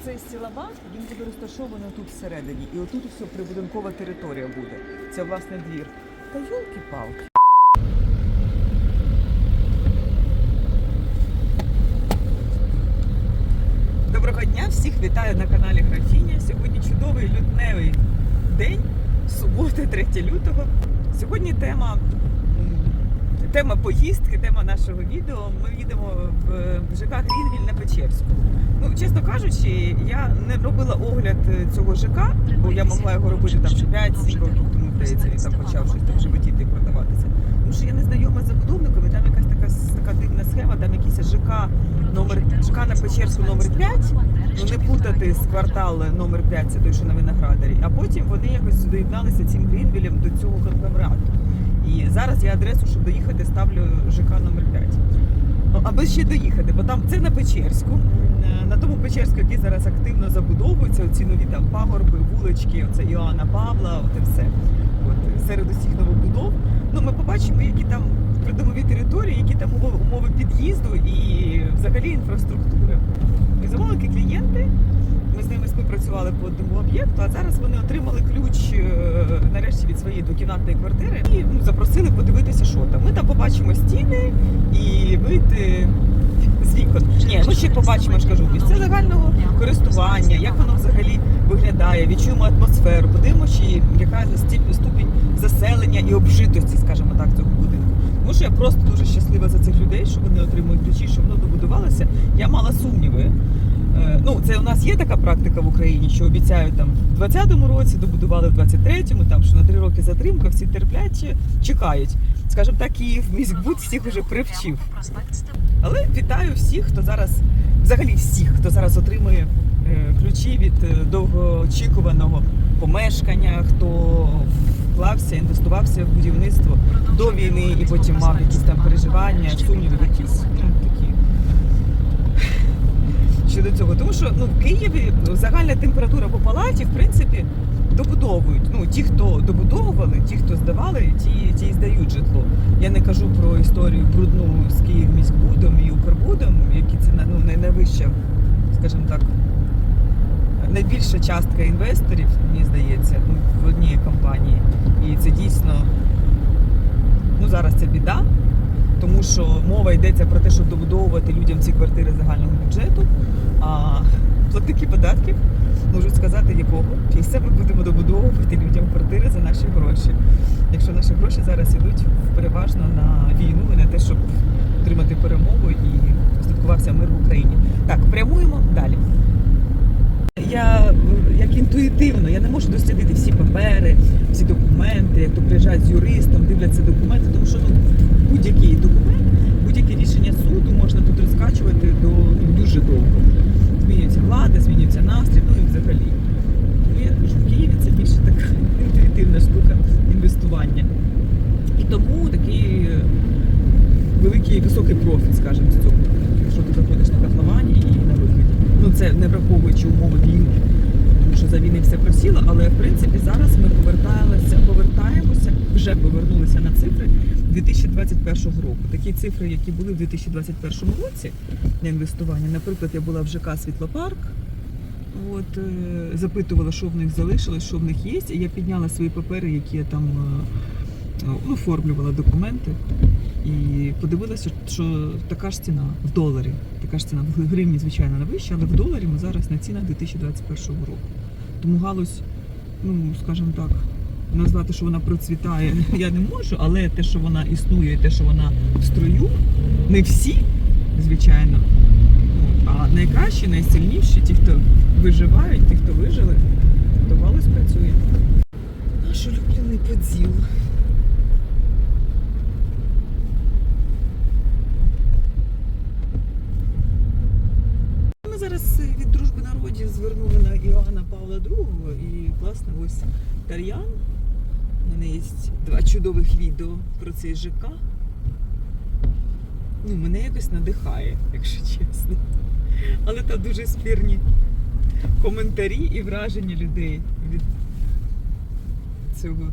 Оцей стілабат, він буде розташований тут всередині. І отут все прибудинкова територія буде. Це власне двір. Та йолки-палки. Доброго дня, всіх вітаю на каналі Графіня. Сьогодні чудовий лютневий день, субота, 3 лютого. Сьогодні тема, тема поїздки, тема нашого відео. Ми їдемо в ЖК Грінвіль на Печерську. Ну, чесно кажучи, я не робила огляд е, цього ЖК, бо я могла його робити там ще 5-7 років тому, здається, він там почав щось там животіти продаватися. Тому що я не знайома з забудовниками, там якась така, така дивна схема, там якийсь ЖК номер ЖК на Печерську номер 5, ну не плутати з квартал номер 5, це той, що на Виноградарі. А потім вони якось доєдналися цим Грінвілем до цього конгломерату. І зараз я адресу, щоб доїхати, ставлю ЖК номер 5. Ну, Аби ще доїхати, бо там це на Печерську. Е, На тому Печерську, який зараз активно забудовується, оці нові там пагорби, вулички, оце Іоанна Павла, і все. От, серед усіх новобудов. Ну, ми побачимо, які там придомові території, які там умови під'їзду і взагалі інфраструктури. І замовники клієнти. Ми з ними співпрацювали по одному об'єкту, а зараз вони отримали ключ е, нарешті від своєї двокімнатної квартири і ну, запросили подивитися, що там. Ми там побачимо стіни і вийти з вікон. Ні, ми ще побачимо, ж кажу, місце загального користування, як воно взагалі виглядає, відчуємо атмосферу, подивимося, чи яка ступінь заселення і обжитості, скажімо так, цього будинку. Тому що я просто дуже щаслива за цих людей, що вони отримують ключі, що воно добудувалося. Я мала сумніви. Е, Ну, це у нас є така практика в Україні, що обіцяють там в 20-му році, добудували в 23-му, там що на три роки затримка, всі терпляче чекають. Скажімо так, Київ міськбуд всіх уже привчив. Але вітаю всіх, хто зараз, взагалі всіх, хто зараз отримує е, ключі від е, довгоочікуваного помешкання, хто вклався, інвестувався в будівництво до війни і потім мав якісь там переживання, сумніви якісь ну, такі. Щодо цього, тому що ну в Києві загальна температура по палаті, в принципі, добудовують. Ну ті, хто добудовували, ті, хто здавали, ті, ті здають житло. Я не кажу про історію брудну з Київміськбудом і Укрбудом, які це ну, найвища, скажімо так, найбільша частка інвесторів, мені здається, ну, в одній компанії. І це дійсно ну зараз це біда, тому що мова йдеться про те, щоб добудовувати людям ці квартири загального бюджету. А платники податків можуть сказати, якого після ми будемо добудовувати людям квартири за наші гроші. Якщо наші гроші зараз ідуть переважно на війну і на те, щоб отримати перемогу і устаткувався мир в Україні. Так, прямуємо далі. Я як інтуїтивно, я не можу дослідити всі папери, всі документи, як то приїжджають з юристом, дивляться документи, тому що ну, будь-який документ, будь-яке рішення суду можна тут розкачувати до ну, дуже довго. Змінюється влада, змінюється настрій, ну і взагалі. Я в Києві це більше така інтуїтивна штука інвестування. І тому такий е, великий високий профіт, скажімо, з цього. Якщо ти заходиш на котловані і на виході. Ну це не враховуючи умови війни, що за війни все просіло, але в принципі зараз ми поверталися, повертаємося, вже повернулися на цифри 2021 року. Такі цифри, які були в 2021 році на інвестування. Наприклад, я була в ЖК Світлопарк. От, е, запитувала, що в них залишилось, що в них є. І я підняла свої папери, які я там е, е, оформлювала документи. І подивилася, що така ж ціна в доларі. Така ж ціна в гривні, звичайно, не вища, але в доларі ми зараз на цінах 2021 року. Тому галузь, ну скажімо так, назвати, що вона процвітає, я не можу, але те, що вона існує, те, що вона в строю, не всі, звичайно. А найкращі, найсильніші, ті, хто виживають, ті, хто вижили, то галузь працює. Наш улюблений поділ. Тар'ян. У мене є два чудових відео про цей ЖК. Ну, мене якось надихає, якщо чесно. Але там дуже спірні коментарі і враження людей від цього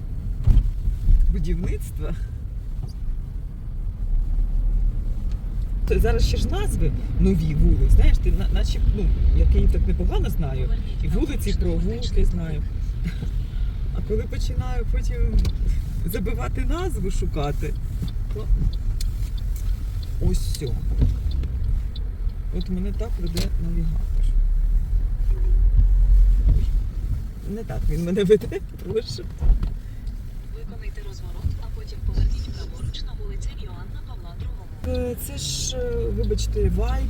будівництва. Т- Зараз ще ж назви нові вулиць. Знаєш, ти на- наче, ну, я Київ так непогано знаю, і вулиці, і провулки знаю. А коли починаю потім забивати назву шукати, то ось все. От мене так веде навігатор. Не так він мене веде, прошу. Виконайте розворот, а потім поверніть праворуч на вулиці Іоанна Павла II. Е, Це ж, е, вибачте, вайб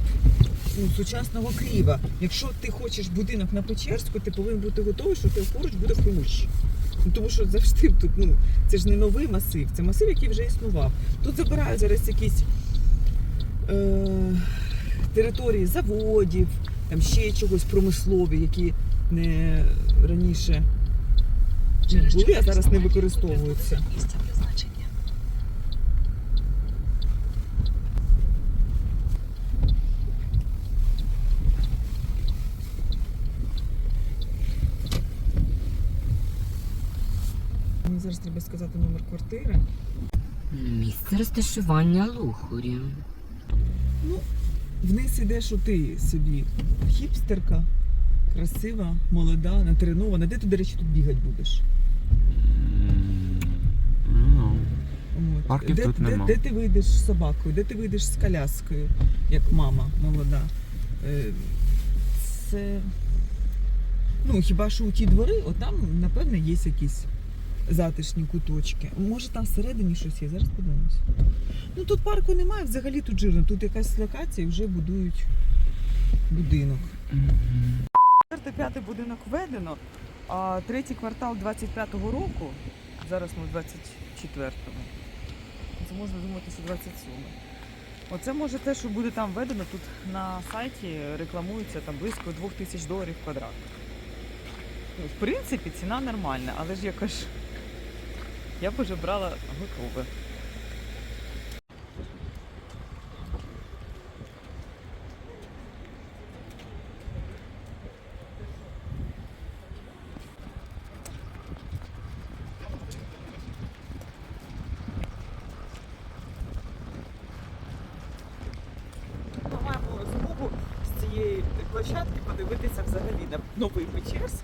ну, сучасного Києва. Якщо ти хочеш будинок на Печерську, ти повинен бути готовий, що ти поруч буде хрущ. Ну, тому що завжди тут, ну, це ж не новий масив, це масив, який вже існував. Тут забирають зараз якісь е, території заводів, там ще чогось промислові, які не раніше були, а зараз не використовуються. Місце призначення. Мені зараз треба сказати номер квартири. Місце розташування Лухурі. Ну, вниз ідеш у ти собі хіпстерка, красива, молода, натренована. Де ти, до речі, тут бігати будеш? Ну, От. Парків де, тут де, нема. де ти вийдеш з собакою, де ти вийдеш з коляскою, як мама молода. Е, Це. Ну, хіба що у ті двори, от там, напевно, є якісь затишні куточки. Може там всередині щось є, зараз подивимось. Ну тут парку немає, взагалі тут жирно. Тут якась локація і вже будують будинок. Четвертий, п'ятий будинок введено, а третій квартал 25-го року, зараз ми в 24-му. Це можна думати, що 27-й. Оце може те, що буде там введено, тут на сайті рекламується там близько 2000 доларів квадрат. Ну, в принципі, ціна нормальна, але ж яка ж я б вже брала готове. З цієї площадки подивитися взагалі на новий Печерськ.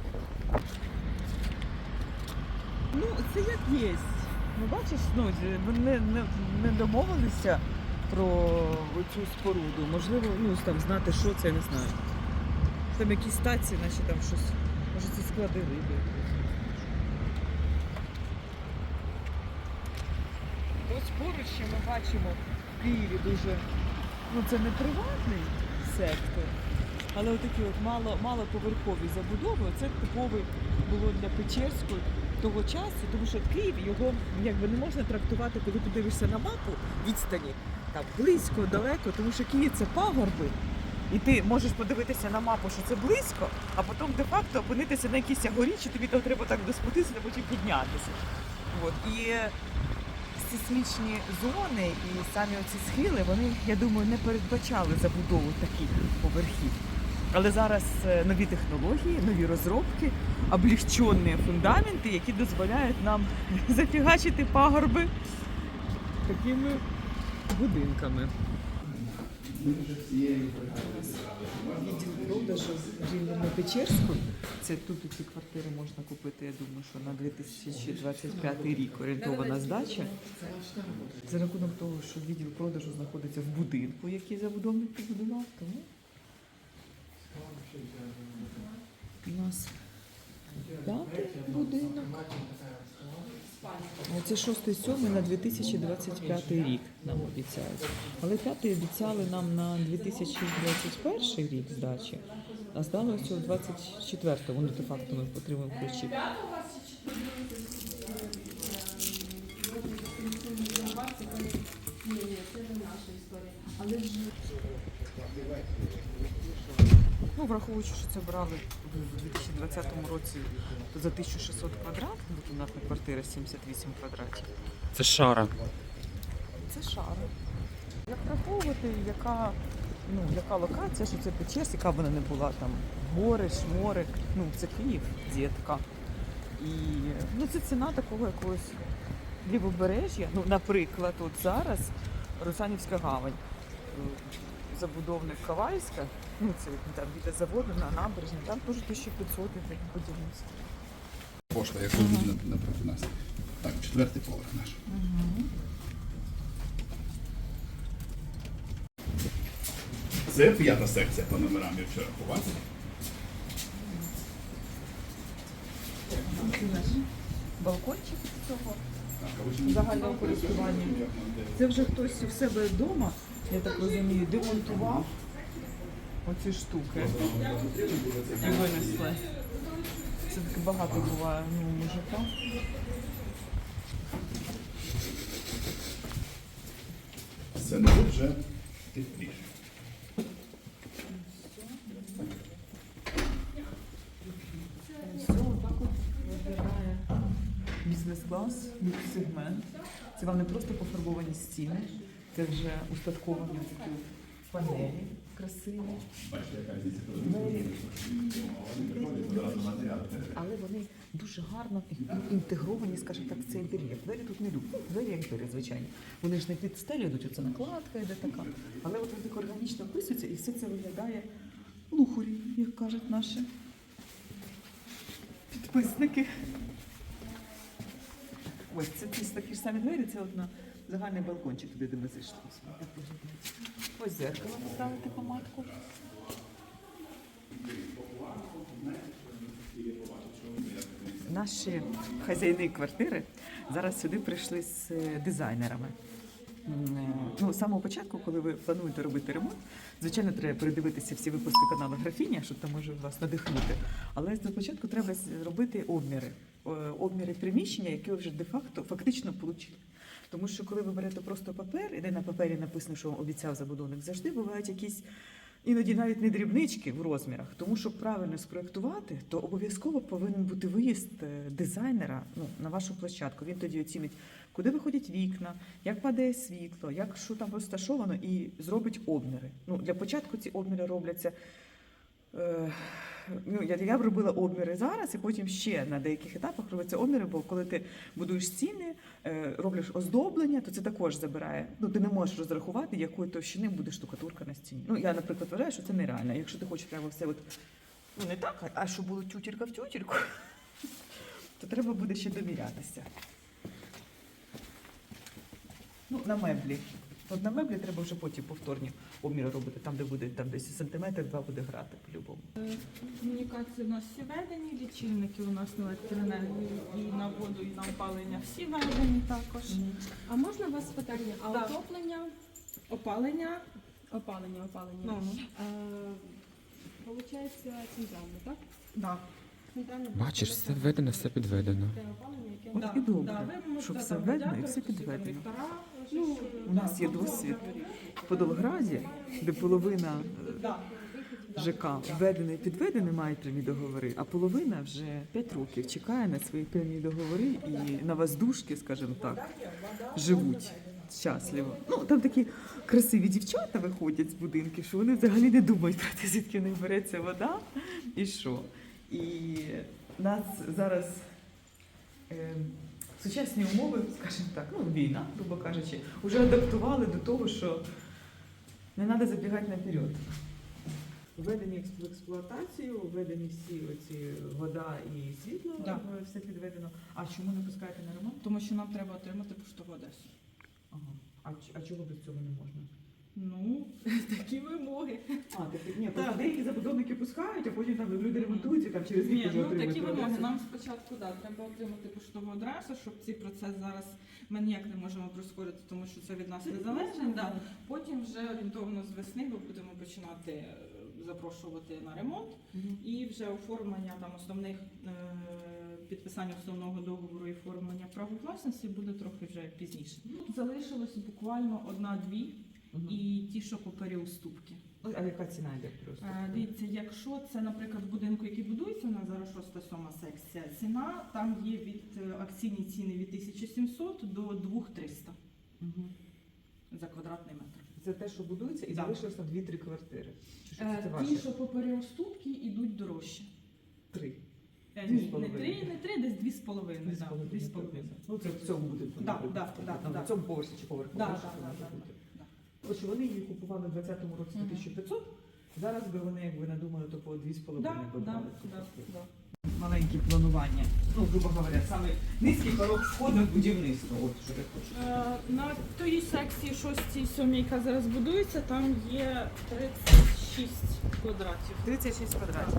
Ну, це як є. Ну, бачиш, ну, вони не, не, не домовилися про цю споруду. Можливо, ну, там знати, що це, я не знаю. Там якісь стації, наче там щось. Може це склади риби. Ось поруч ще ми бачимо в Києві дуже ну це не приватний сектор, але отакі от мало, малоповерхові забудови, це типовий було для Печерської того часу, тому що Київ його якби не можна трактувати, коли ти дивишся на мапу відстані там близько, далеко, тому що Київ це пагорби. І ти можеш подивитися на мапу, що це близько, а потім де-факто опинитися на якійсь горі, чи тобі там треба так доспуститися, а потім піднятися. От. І сейсмічні зони і самі оці схили, вони, я думаю, не передбачали забудову таких поверхів. Але зараз е, нові технології, нові розробки, облегчені фундаменти, які дозволяють нам зафігачити пагорби такими будинками. Відділ продажу рівно Печерську. Це тут ці квартири можна купити, я думаю, що на 2025 рік орієнтована здача. За рахунок того, що відділ продажу знаходиться в будинку, який забудовник побудував, тому у нас п'ятий будинок. Це шостий сьомий на 2025 рік нам обіцяють. Але п'ятий обіцяли нам на 2021 рік здачі, а здалося у 24-му. Ну, де-факто ми отримуємо ключі. Ну, враховуючи, що це брали в 2020 році за 1600 квадрат, двокімнатна квартира 78 квадратів. це шара. Це шара. Як враховувати, яка, ну, яка локація, що це Печерськ, яка б вона не була там гори, шмори, ну це Київ, дітка. І ну, це ціна такого якогось лівобережжя. Ну, наприклад, от зараз Русанівська гавань. забудовник Ковальська, ну це там біля заводу на набережні, там теж 1500 і так поділимося. Пошта, яку буде напроти нас. Так, четвертий поверх наш. Це п'ята секція по номерам, якщо рахувати. Це балкончик цього Так, а ви ж не загального користування. Це вже хтось у себе вдома, я так розумію, демонтував оці штуки і винесли. Це таке багато буває ну, мужика. Це не вже тепліше. Все, отак от виглядає бізнес-клас, сегмент. Це вам не просто пофарбовані стіни, це вже устатковані такі панелі красиві. Бачите, яка Двері. Але вони дуже гарно інтегровані, скажімо так, в цей інтер'єр. Двері тут не люблять. Двері як двері, звичайно. Вони ж не під стелю йдуть, оце накладка йде така. Але от вони так органічно вписуються і все це виглядає лухурі, як кажуть наші підписники. Ось це такі ж самі двері, це одна загальний балкончик туди, де ми зайшли. Ось зеркало поставити помадку. Наші хазяїни квартири зараз сюди прийшли з е, дизайнерами. Е, Ну, з самого початку, коли ви плануєте робити ремонт, звичайно, треба передивитися всі випуски каналу Графіня, що там може вас надихнути. Але спочатку треба зробити обміри, обміри приміщення, які ви вже де-факто фактично отримали. Тому що коли ви берете просто папер, і де на папері написано, що вам обіцяв забудовник, завжди бувають якісь іноді навіть не дрібнички в розмірах. Тому щоб правильно спроектувати, то обов'язково повинен бути виїзд е, дизайнера ну, на вашу площадку. Він тоді оцінить, куди виходять вікна, як падає світло, як що там розташовано, і зробить обміри. Ну, для початку ці обміри робляться. Е, ну, я, я робила обміри зараз, і потім ще на деяких етапах робиться обміри, бо коли ти будуєш стіни, е, роблиш оздоблення, то це також забирає. Ну, ти не можеш розрахувати, якої товщини буде штукатурка на стіні. Ну, я, наприклад, вважаю, що це нереально. Якщо ти хочеш треба все от, ну не так, а- щоб було тютілька в тютільку, то треба буде ще домірятися. Ну, на меблі. От на меблі треба вже потім повторні обміри робити, там, де буде там десь сантиметр, два буде грати по-любому. Комунікації у нас всі ведені, лічильники у нас на електроенергію і на воду, і на опалення всі ведені також. А можна у вас питання? А Да. отоплення, Опалення, опалення, опалення. ну, Е, Получається центральне, так? да. Центральне Бачиш, все введено, все підведено. Те опалення, яке От і добре, да, ви щоб все введено і все підведено. віктора, Ну, У нас є досвід в Подолграді, де половина е, ЖК введений підведений мають прямі договори, а половина вже 5 років чекає на свої прямі договори і на воздушки, скажімо так, живуть щасливо. Ну там такі красиві дівчата виходять з будинків, що вони взагалі не думають про те, звідки в них береться вода і що. І нас зараз. Е, Сучасні умови, скажімо так, ну війна, грубо кажучи, вже адаптували до того, що не треба забігати наперед. Введені в експлуатацію, введені всі оці вода і світло, Да. все підведено. А чому не пускаєте на ремонт? Тому що нам треба отримати поштову Одесу. Ага. А, а чого без цього не можна? Ну, такі вимоги. А, так, ні, Так. деякі забудовники пускають, а потім там люди ремонтуються там через рік Ні, вже ну отримують такі вимоги. Нам спочатку да, треба отримати поштову адресу, щоб цей процес зараз ми ніяк не можемо прискорити, тому що це від нас не залежить. Да. Потім вже орієнтовно з весни ми будемо починати е, запрошувати на ремонт Мгм. і вже оформлення там основних е, підписання основного договору і оформлення права власності буде трохи вже пізніше. Тут залишилось буквально одна-дві. І ті, що по переуступки. Ну, А яка ціна йде просто? Дивіться, якщо це, наприклад, в будинку, який будується, у нас зараз 6-7 секція, ціна там є від е, акційні ціни від 1700 до 2300 Мгм. за квадратний метр. Це те, що будується, і на 2-3 квартири. Чи що Е, Ті, що по переуступки, йдуть дорожче. Три. Е, Ні, не три, не три, десь дві з половиною. Дві з да, половиною. Дві з половиною. Ну, це в цьому будинку. Наприклад. да, да, Там да. На цьому поверсі чи поверху. Да, вище да, що вони її купували в 20-му році по Мгм. 1500, зараз би вони, як ви надумали, то по 2,5 Да, да, да, да. Маленькі планування. Ну, грубо говоря, саме низький порог входу в будівництво. От що я хочу. Е, На тої секції 6 7 яка зараз будується, там є 36 квадратів. 36 квадратів.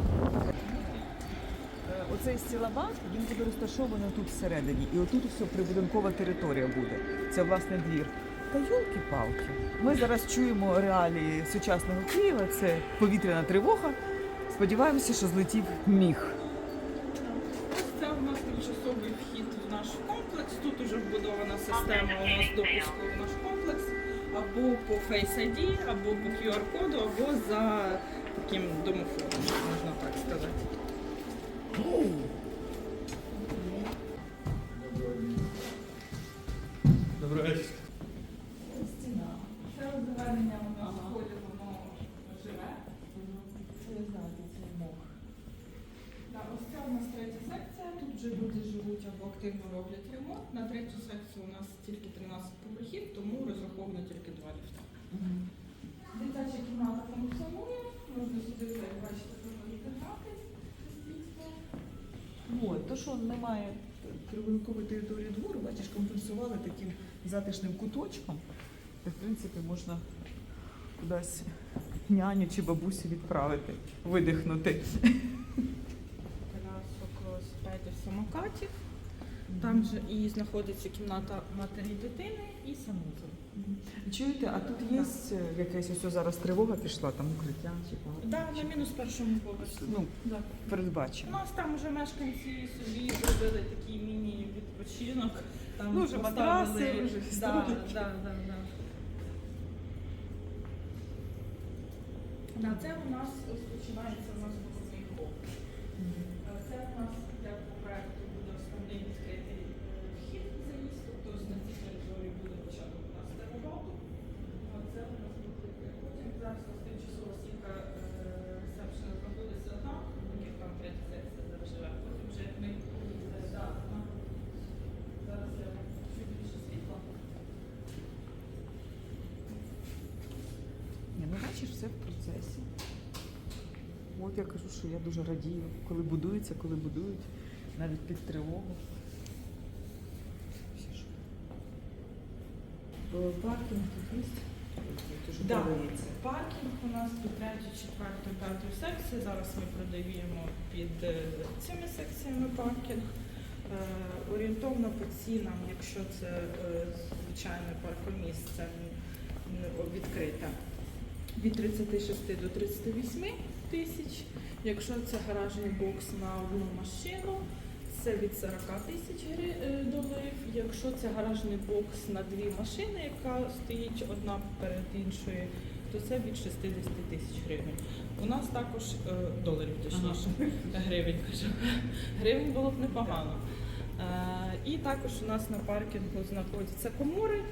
Е, Оцей стілабат, він буде розташований тут всередині. І отут все прибудинкова територія буде. Це власне двір. Та йолки-палки. Ми зараз чуємо реалії сучасного Києва. Це повітряна тривога. Сподіваємося, що злетів міг. Ось це у нас тимчасовий вхід в наш комплекс. Тут уже вбудована система у нас допуску в наш комплекс. Або по Face ID, або по QR-коду, або за таким домофоном, можна так сказати. 13 поверхів, тому розраховано тільки два ліфти. Дитяча кімната функціонує, можна сюди як бачите, грати. От, то, що немає прибудинкової території двору, бачиш, компенсували таким затишним куточком. Де, в принципі, можна кудись няню чи бабусю відправити, видихнути. Колясок велосипедів самокатів. Там же і знаходиться кімната матері дитини і санузел. Чуєте, а тут є е, якась ось зараз тривога пішла, там укриття чи багато? Да, на мінус першому поверсі. Ну, Да. У нас там вже мешканці собі зробили такий міні-відпочинок. Там Ну, вже матраси, вже да, да, да, да. Да, це у нас розпочинається у нас боковий хол. Е, Це у нас як по проекту буде основний відкритий е, вхід заїзд, тобто на цій території буде початок у нас термобату. Це у нас буде потім зараз у нас тимчасова стінка ресепшена знаходиться там, у них там третя секція зараз живе. Потім вже як ми е, да, на- зараз я чуть більше світла. Ні, ну бачиш, все в процесі. От я кажу, що я дуже радію, коли будується, коли будують, навіть під тривогу. Е, Паркінг тут є? Да. Паркінг у нас під третю, четверту, п'яту секцію. Зараз ми продаємо під е, цими секціями паркінг. Е, Орієнтовно по цінам, якщо це звичайне паркомісце відкрите, від 36 до 38 тисяч. Якщо це гаражний бокс на одну машину, це від 40 тисяч е, доларів. Якщо це гаражний бокс на дві машини, яка стоїть одна перед іншою, то це від 60 тисяч гривень. У нас також е, доларів точніше, гривень кажу. Гривень було б непогано. Е, І також у нас на паркінгу знаходяться комори.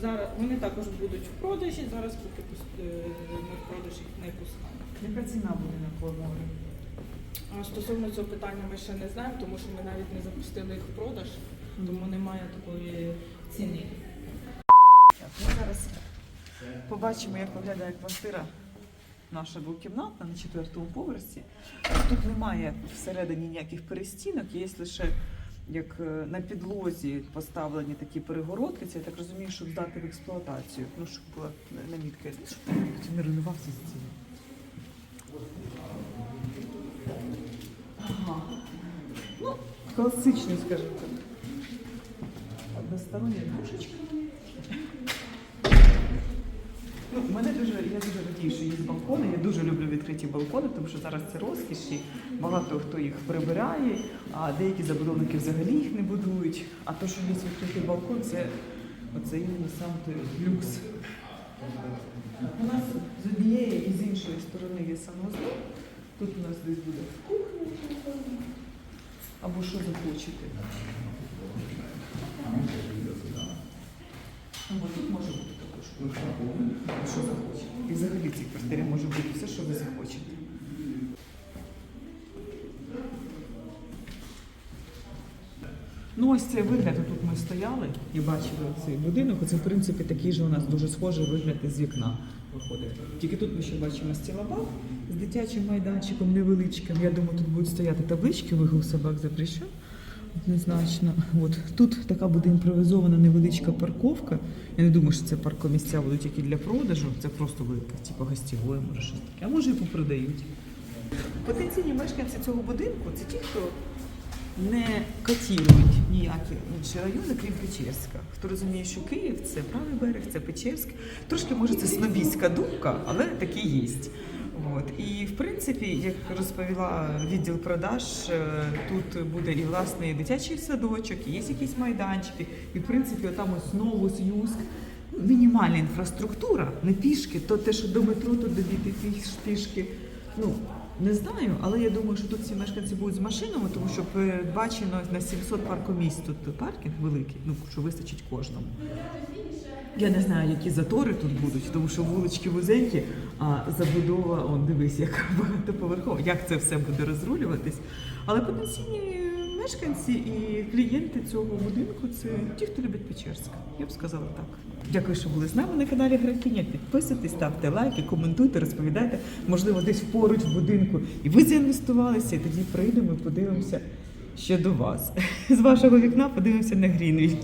Зараз вони також будуть в продажі. Зараз поки ми в продаж їх не пускаємо. Яка ціна буде на? А Стосовно цього питання ми ще не знаємо, тому що ми навіть не запустили їх в продаж, тому немає такої ціни. Так, ми зараз побачимо, як виглядає квартира наша двокімнатна на четвертому поверсі. Тут немає всередині ніяких перестінок, є лише як е, на підлозі поставлені такі перегородки. Це я так розумію, щоб здати в експлуатацію. Ну, щоб була намітка, щоб не руйнувався з цим. Ага. Ну, класичний, скажімо так. Одностороння душечка. Ну, мене дуже, я дуже радію, що є балкони. Я дуже люблю відкриті балкони, тому що зараз це розкіш і багато хто їх прибирає, а деякі забудовники взагалі їх не будують. А то, що є відкритий балкон, це оце іменно сам той люкс. У нас з однієї і з іншої сторони є санузел. Тут у нас десь буде кухня, або що захочете. Або тут може бути також кухня, що захочете. І взагалі в цій квартирі може бути все, що ви захочете. Ну, ось цей вигляд, тут ми стояли і бачили цей будинок. Це, в принципі, такий же у нас дуже схожий вигляд із вікна виходить. Тільки тут ми ще бачимо стілабак з дитячим майданчиком невеличким. Я думаю, тут будуть стояти таблички вигул собак запрещен. Однозначно. От тут така буде імпровізована невеличка парковка. Я не думаю, що це паркомісця будуть тільки для продажу. Це просто велика, типу гостєвої, може щось таке. А може і попродають. Потенційні мешканці цього будинку це ті, хто не котірують ніякі інші райони, крім Печерська. Хто розуміє, що Київ це правий берег, це Печерськ. Трошки може це снобійська думка, але такі є. От. І в принципі, як розповіла відділ продаж, е, тут буде і власний дитячий садочок, і є якісь майданчики. І в принципі, там ось Новус, Юск. Мінімальна інфраструктура, не пішки, то те, що до метро, то до діти пішки. Ну, не знаю, але я думаю, що тут всі мешканці будуть з машинами, тому що передбачено на 700 паркомісць тут паркінг великий, ну що вистачить кожному. Я не знаю, які затори тут будуть, тому що вулички вузенькі, а забудова, он дивись, яка багатоповерхова, як це все буде розрулюватись. Але потенційні мешканці і клієнти цього будинку це ті, хто любить Печерськ. Я б сказала так. Дякую, що були з нами на каналі Графіня. Підписуйтесь, ставте лайки, коментуйте, розповідайте. Можливо, десь поруч в будинку. І ви заінвестувалися, і тоді прийдемо і подивимося ще до вас. З вашого вікна подивимося на Грінвіль.